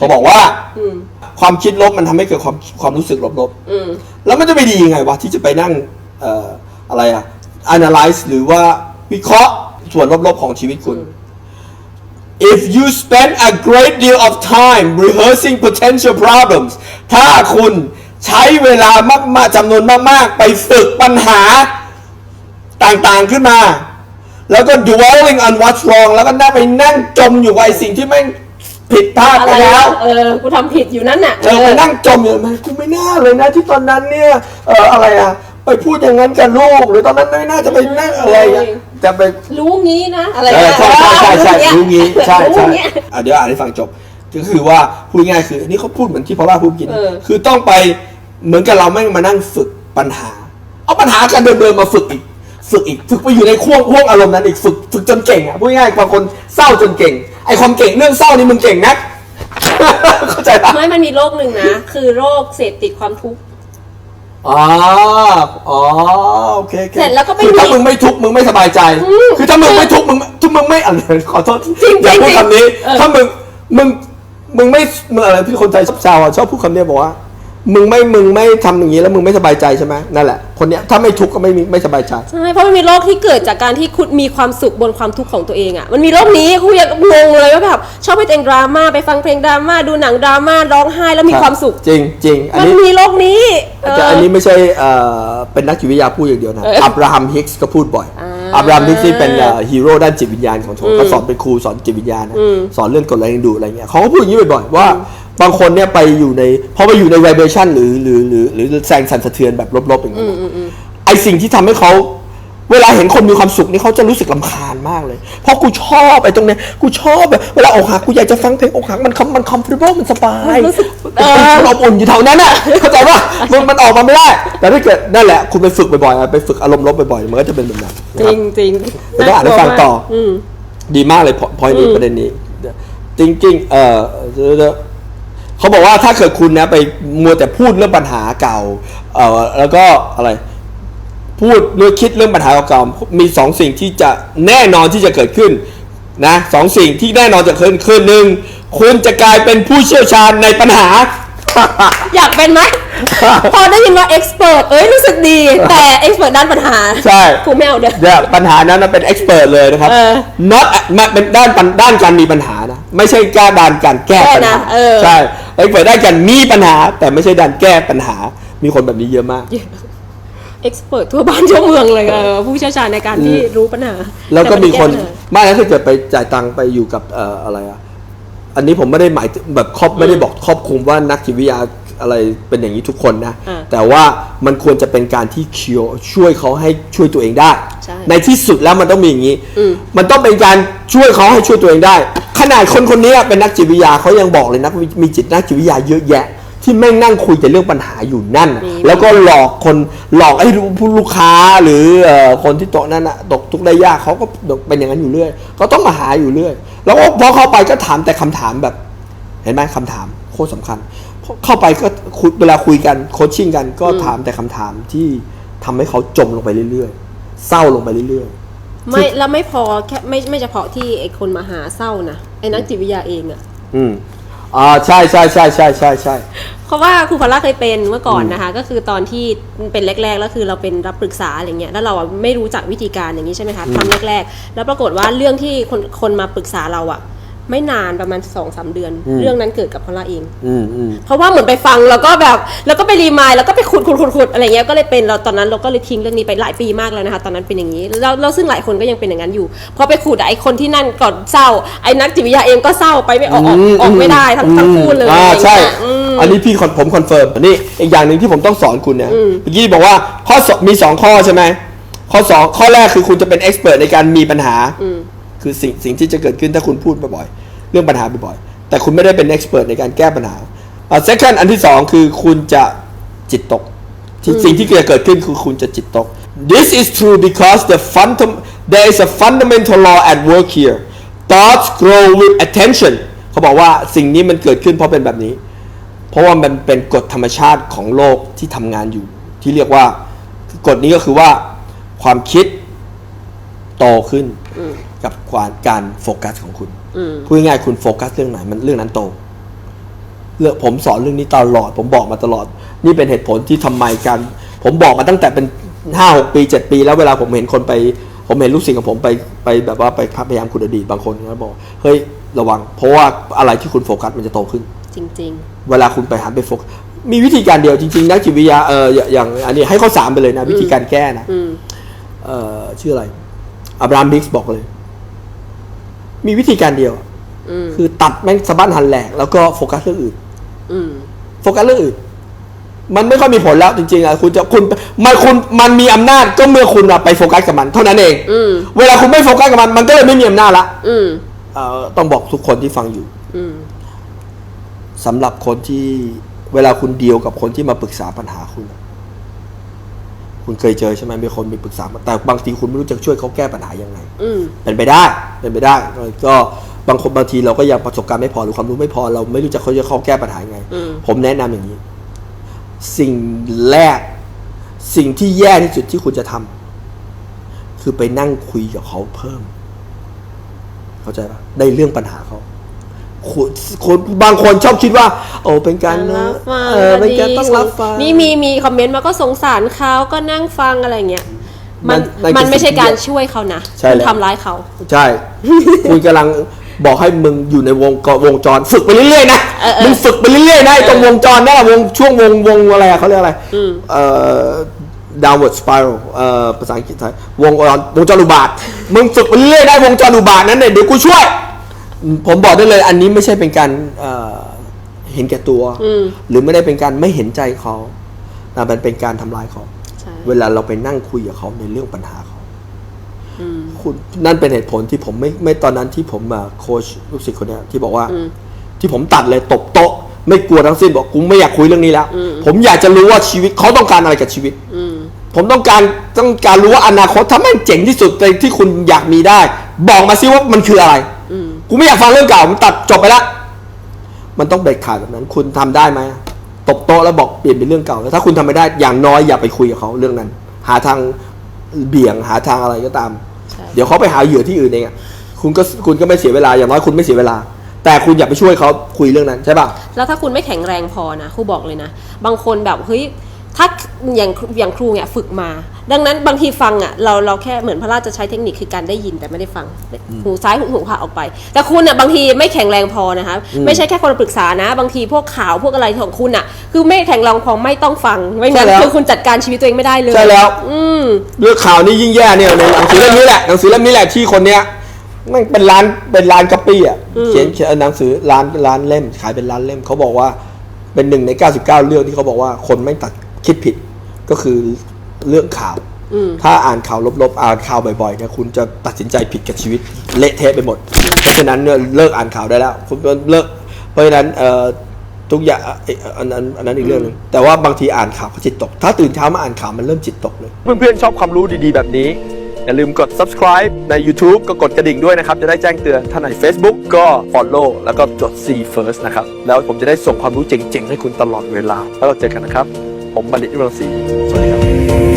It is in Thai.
เขาบอกว่า อืมความคิดลบมันทำให้เกิดความความรู้สึกลบอืมๆ แล้วมันจะไปดียังไงวะที่จะไปนั่งเอ่ออะไรอะ analyze หรือว่าวิเคราะห์ส่วนลบๆของชีวิตคุณ if you spend a great deal of time rehearsing potential problems ถ้าคุณใช้เวลามากๆจำนวนมากๆ ไปฝึกปัญหาต่างๆขึ้นมา แล้วก็ dwelling on what's wrong แล้วก็น่าไปนั่งจมอยู่กับไอ้สิ่งที่แม่ง ผิดพลาดอะไปไรแล้ว เออ กูทำผิดอยู่นั่นน่ะเออไปนั่งจมอยู่มันกูไม่น่าเลยนะที่ตอนนั้นเนี่ยเอออะไรอะไปพูดอย่างนั้นกับลูกหรือตอนนั้นไม่น่าจะไปนั่งอะไรอะจะไป รู้งี้นะ อะไรเออนะใช่ใช่ใช่ใช่รู้งี้ใช่ใช่รู้งี้อะเดี๋ยวอ่านให้ฟังจบก็คือว่าพูดง่ายๆคืออันนี้เขาพูดเหมือนที่พอล่าพูดเมื่อกิน เออ คือต้องไปเหมือนกับเราไม่งมานั่งฝึกปัญหา เอาปัญหากันเดิมๆมาฝึกอีก ฝึกอีก ฝึกไปอยู่ในห่วงห่วงอารมณ์นั้นอีกฝึกฝึกจนเก่งอะพูดง่ายๆบางคนเศร้าจนเก่ง ไอความเก่งเรื่องเศร้านี่มึงเก่งนัก เข้าใจปะไม่มันมีโรคหนึ่งนะ คือโรคเสพติดความทุกข์ อ๋อ อ๋อ โอเคโอคเสร็จแล้วก็ไม่คือถ้ามีมึงไม่ทุกข์มึงไม่สบายใจคือถ้ามึงไม่ทุกข์มึงทุกมึงไม่อะไรขอโทษจริงๆอย่าพูดคำนี้ เออ ถ้ามึง มึง มึงไม่มึงอะไรที่คนไทยชอบชาวอะชอบพูดคำนี้บอกว่า มึงไม่มึงไม่ทำอย่างนี้แล้วมึงไม่สบายใจใช่ไหมนั่นแหละคนเนี้ยถ้าไม่ทุกข์ก็ไม่มีไม่สบายใจ ใช่เพราะมันมีโรคที่เกิดจากการที่คุณมีความสุขบนความทุกข์ของตัวเองอะ่ะมันมีโรคนี้คุณยังงงเลยว่าแบบชอบไปแต่งดราม่าไปฟังเพลงดราม่าดูหนังดราม่าร้องไห้แล้วมีความสุข จริงจริงอันมันนี้มีโรคนี้เแต่อันนี้ไม่ใช่เอ่อเป็นนักจิตวิทยาพูดอย่างเดียวนะเอออัอับราฮัมฮิกส์ก็พูดบ่อยอ่าอับราฮัมฮิกส์นี่เป็นเอ่อฮีโร่ด้านจิตวิญญาณของผมเขาสอนเป็นครูสอนจิตวิญญาณนะอืมสอนเรื่องกฎแรงดึงดูดอะไรเงี้ยเขาก็พูดอย่างนี้บ่อยๆว่า บางคนเนี่ยไปอยู่ในพอไปอยู่ใน vibration หรือหรือหรือหรือแรงสั่นสะเทือนแบบลบๆอย่างนี้ยไอสิ่งที่ทำให้เขาเวลาเห็นคนมีความสุขนี่เขาจะรู้สึกลำคาญมากเลย เพราะกูชอบไอ้ตรงเนี้ยกูชอบแบบเวลาอกหักกูอยากจะฟังเพลงอกหักมัน com- มัน comfortable มันสบายมันรู้สึกมันเออมันอบอุ่นอยู่แถวนั้นอะเข้าใจป่ะมันมันออกมาไม่ได้ แต่ถ้าเกิดนั่นแหละ คุณไปฝึกบ่อยๆอะไปฝึกอารมณ์ลบบ่อยๆมันก็จะเป็นแบบนั้นจริงจริงเดี๋ยวต้องอ่านให้ฟังต่ออมดีมากเลยพอยนี้อืมประเด็นนี้ จริงๆเออ เดี๋ยวเดี๋ยวเขาบอกว่าถ้าเกิดคุณนะไปมัวแต่พูดเรื่องปัญหาเก่าเออแล้วก็อะไรพูดหรือคิดเรื่องปัญหาเก่าๆมีสองสิ่งที่จะแน่นอนที่จะเกิดขึ้นนะสองสิ่งที่แน่นอนจะเกิดขึ้นหนึ่งคุณจะกลายเป็นผู้เชี่ยวชาญในปัญหา อยากเป็นไหมพอได้ยินว่าเอ็กซ์เพรสเอ้ยรู้สึกดี แต่เอ็กซ์เพรสด้านปัญหาใช่กูไม่เอาเด้อเนี่ยปัญหานั้นนะเป็นเอ็กซ์เพรสเลยนะครับเออ not มาเป็นด้านปัญด้านการมีปัญหานะ ไม่ใช่กล้าด้านการแก้ปัญหาแก้นะเออใช่ เอ็กซ์เพรสด้านการมีปัญหา แต่ไม่ใช่ด้านแก้ปัญหา มีคนแบบนี้เยอะมาก เอ็กซ์เพรสทั่วบ้านทั่วเมืองเลยเออผู้เชี่ยวชาญในการที่รู้ปัญหาแล้วก็มีคนแต่ไได้แก้ปัญหาไม่แล้วถ้าเกิดไปจ่ายตังค์ไปอยู่กับเอ่ออะไรอะอันนี้ผมไม่ได้หมายถึงแบบครอบไม่ได้บอกครอบคลุมว่านักจิตวิทยาอะไรเป็นอย่างนี้ทุกคนนะ อ่าแต่ว่ามันควรจะเป็นการที่เคียวช่วยเขาให้ช่วยตัวเองได้ ใช่ในที่สุดแล้วมันต้องมีอย่างนี้ อืม มันต้องเป็นการช่วยเขาให้ช่วยตัวเองได้ ขนาดคนคนนี้เป็นนักจิตวิทยาเขายังบอกเลยนักมีจิตนักจิตวิทยาเยอะแยะ ที่แม่งนั่งคุยแต่เรื่องปัญหาอยู่นั่นน่ะมีแล้วก็หลอกคนหลอกให้ผู้ลูกค้าหรือเอ่อคนที่ตกนั่นน่ะตกทุกข์ได้ยากเขาก็เป็นอย่างนั้นอยู่เรื่อยเขาต้องมาหาอยู่เรื่อย แล้วก็พอเข้าไปก็ถามแต่คำถามแบบ เห็นไหมคำถามโคตรสำคัญพอเข้าไปก็คุยเวลาคุยกันโคชชิ่งกันก็ถามแต่คำถามที่ทำให้เขาจมลงไปเรื่อยๆเศร้าลงไปเรื่อย ไม่แล้วไม่พอแค่ไม่ไม่เฉพาะที่ไอคนมาหาเศร้านะไอนักจิตวิทยาเองอะๆอืมอ่าใช่ใช่ใช่ใช่ใช่ใช่เพราะว่าครูพอลล่าเคยเป็นเมื่อก่อนนะคะ ก็คือตอนที่เป็นแรกๆแล้วคือเราเป็นรับปรึกษาอะไรเงี้ยแล้วเราอะไม่รู้จักวิธีการอย่างนี้ใช่ไหมคะทำแรกๆ แล้วปรากฏว่าเรื่องที่คนคนมาปรึกษาเราอะ ไม่นานประมาณสองสามเดือน เรื่องนั้นเกิดกับพอลล่าเองอืมอืมเพราะว่าเหมือนไปฟังแล้วก็แบบแล้วก็ไปรีมายแล้วก็ไปขุดขุดขุดขุดอะไรเงี้ยก็เลยเป็นเราตอนนั้นเราก็เลยทิ้งเรื่องนี้ไปหลายปีมากแล้วนะคะตอนนั้นเป็นอย่างนี้แล้วแล้วซึ่งหลายคนก็ยังเป็นอย่างนั้นอยู่พอไปขุดอะไอ้คนที่นั่นก่อนเศร้าไอ้นักจิตวิทยาเองก็เศร้าไปไม่ออกออกออกไม่ได้ทั้งทั้งคู่เลยอ่าอะไรใช่เงี้ยอืมอันนี้พี่คอนผมคอนเฟิร์มอันนี้อีกอย่างหนึ่งที่ผมต้องสอนคุณเนี่ยเมื่อกี้บอกว่าข้อสองมีสองข้อใช่ไหมข้อสองข้อแรกคือคุณจะเป็นเอ็กซ์เพรสในการมีปัญหาคือสิ่งสิ่งที่จะเกิดขึ้นถ้าคุณพูดบ่อยๆ เรื่องปัญหาบ่อยๆ แต่คุณไม่ได้เป็นเอ็กซ์เพรสในการแก้ปัญหาอ่า second อันที่สองคือคุณจะจิตตกที่สิ่งที่จะเกิดขึ้นคือคุณจะจิตตก this is true because the fundam there is a fundamental law at work here thoughts grow with attention เขาบอกว่าสิ่งนี้มันเกิดขึ้นเพราะเป็นแบบนี้ เพราะว่ามันเป็นกฎธรรมชาติของโลกที่ทำงานอยู่ ที่เรียกว่ากฎนี้ก็คือว่าความคิด โตขึ้นกับการการโฟกัสของคุณพูดง่ายๆคุณโฟกัสเรื่องไหนมันเรื่องนั้นโตเรื่องผมสอนเรื่องนี้ตลอด ผมบอกมาตลอด นี่เป็นเหตุผลที่ทำไมการผมบอกมาตั้งแต่เป็นห้าหกปีเจ็ดปี แล้วเวลาผมเห็นคนไป ผมเห็นลูกศิษย์ของผมไปไปแบบว่าไปพยายามขุดอดีตบางคนก็บอกเฮ้ยระวัง เพราะว่าอะไรที่คุณโฟกัสมันจะโตขึ้น จริงเวลาคุณไปหันไปโฟกัสมีวิธีการเดียวจริงๆนักจิตวิทยาเอออย่าอย่างอันนี้ให้ข้อสามไปเลยนะ วิธีการแก้นะๆอืมเอ่อชื่ออะไร อับรามบิกส์บอกเลย มีวิธีการเดียวอืมคือตัดแม่งสะบั้นหันแหลก แล้วก็โฟกัสเรื่องอื่นอืมโฟกัสเรื่องอื่น มันไม่ค่อยมีผลแล้วจริงๆอะคุณจะคุณมันคุณมันมีอำนาจก็เมื่อคุณอะไปโฟกัสกับมัน เท่านั้นเองอืมเวลาคุณไม่โฟกัสกับมันมันก็เลยไม่มีอำนาจละอืมเอ่อต้องบอกทุกคนที่ฟังอยู่อืมสำหรับคนที่เวลาคุณเดียวกับคนที่มาปรึกษาปัญหาคุณอะ คุณเคยเจอใช่ไหมมีคนมีปรึกษาแต่บางทีคุณไม่รู้จะช่วยเขาแก้ปัญหายังไงอืมเป็นไปได้เป็นไปได้ ก็บางคนบางทีเราก็ยังประสบการณ์ไม่พอหรือความรู้ไม่พอ เราไม่รู้จะเขาจะเข้าแก้ปัญหายังไงอืมผมแนะนำอย่างนี้ สิ่งแรก สิ่งที่แย่ที่สุดที่คุณจะทำคือไปนั่งคุยกับเขาเพิ่ม เข้าใจปะในเรื่องปัญหาเขา คุณคนบางคนชอบคิดว่า โอ้เป็นการรับฟังเออเป็นการต้องรับฟังนี่มีมีคอมเมนต์มาก็สงสารเขาก็นั่งฟังอะไรเงี้ยมันนั่นมันไม่ใช่คือสิ่งที่การช่วยเขานะใช่คุณแล้วทำร้ายเขา ใช่คุณกำลังบอกให้มึงอยู่ในวงกวงจรฝึกไปเรื่อยๆนะเออเออมึงฝึกไปเรื่อยๆนะไอ้ตรงวงจรนั่นแหละวงช่วงวงวงอะไรอะเขาเรียกอะไรอืมเอ่อ downward spiral เอ่อภาษาอังกฤษไทยวงจรวงจรอุบาทมึงฝึกไปเรื่อยๆได้วงจรอุบาทนั้นเนี่ยเดี๋ยวกูช่วย ผมบอกได้เลยอันนี้ไม่ใช่เป็นการเอ่อเห็นแก่ตัว อืม หรือไม่ได้เป็นการไม่เห็นใจเขาแต่มันเป็นการทำลายเขา ใช่เวลาเราไปนั่งคุยกับเขาในเรื่องปัญหาเขา อืม คุณนั่นเป็นเหตุผลที่ผมไม่ไม่ตอนนั้นที่ผมมาโค้ชลูกศิษย์คนเนี้ยที่บอกว่า อืมที่ผมตัดเลยตบโต๊ะ ไม่กลัวทั้งสิ้นบอกกูไม่อยากคุยเรื่องนี้แล้ว อืม ผมอยากจะรู้ว่าชีวิตเขาต้องการอะไรกับชีวิต อืม ผมต้องการต้องการรู้ว่าอนาคตถ้าแม่งเจ๋งที่สุดในที่คุณอยากมีได้ บอกมาซิว่ามันคืออะไรอืม กูไม่อยากฟังเรื่องเก่าผมตัดจบไปแล้วมันต้องเบรกขาดแบบนั้น คุณทำได้ไหมตบโต๊ะแล้วบอกเปลี่ยนเป็นเรื่องเก่าแล้วถ้าคุณทำไม่ได้อย่างน้อยอย่าไปคุยกับเขาเรื่องนั้น หาทางเบี่ยงหาทางอะไรก็ตามใช่เดี๋ยวเขาไปหาเหยื่อที่อื่นเองอะคุณก็คุณก็ไม่เสียเวลาอย่างน้อยคุณไม่เสียเวลา แต่คุณอย่าไปช่วยเขาคุยเรื่องนั้นใช่ป่ะแล้วถ้าคุณไม่แข็งแรงพอนะครูบอกเลยนะ บางคนแบบเฮ้ย ถ้าอย่างอย่างครูเนี่ยฝึกมา ดังนั้นบางทีฟังอะเราเราแค่เหมือนพระราชจะใช้เทคนิคคือการได้ยินแต่ไม่ได้ฟังหูซ้ายหูหูขวาออกไป แต่คุณอะบางทีไม่แข็งแรงพอนะคะไม่ใช่แค่คนปรึกษานะ บางทีพวกข่าวพวกอะไรของคุณอะ คือไม่แข็งแรงพอไม่ต้องฟังไม่งั้นใช่แล้วคือคุณจัดการชีวิตตัวเองไม่ได้เลยใช่แล้ว อืมเรื่องข่าวนี้ยิ่งแย่เนี่ยในหนังสือเล่มนี้แหละหนังสือเล่มนี้แหละที่คนเนี้ยแมันเป็นร้านเป็นร้านก๊อปปี้อะเขียนเขียนหนังสือร้านร้านเล่มขายเป็นร้านเล่มเขาบอกว่าเป็นหนึ่งใน 99 เรื่องที่เขาบอกว่าคนไม่ตัด คิดผิดก็คือเรื่องข่าวอืมถ้าอ่านข่าวลบๆ อ่านข่าวบ่อยๆเนี่ยคุณจะตัดสินใจผิดกับชีวิตเละเทะไปหมด เพราะฉะนั้นเนี่ยเลิกอ่านข่าวได้แล้ว คุณเลิก เพราะฉะนั้นเอ่อทุกอย่างเอ่ออันนั้นอันนั้นอีกเรื่องหนึงแต่ว่าบางทีอ่านข่าวก็จิตตก ถ้าตื่นเช้ามาอ่านข่าวมันเริ่มจิตตกเลย เพื่อนๆชอบความรู้ดีๆแบบนี้ อย่าลืมกด subscribe ใน YouTube ก็กดกระดิ่งด้วยนะครับ จะได้แจ้งเตือนถ้าใน Facebook ก็ follow แล้วก็จด see first นะครับ แล้วผมจะได้ส่งความรู้เจ๋งๆ ให้คุณตลอดเวลา แล้วเราเจอกันนะครับ ผมบัณฑิตวิรศรีสวัสดีครับ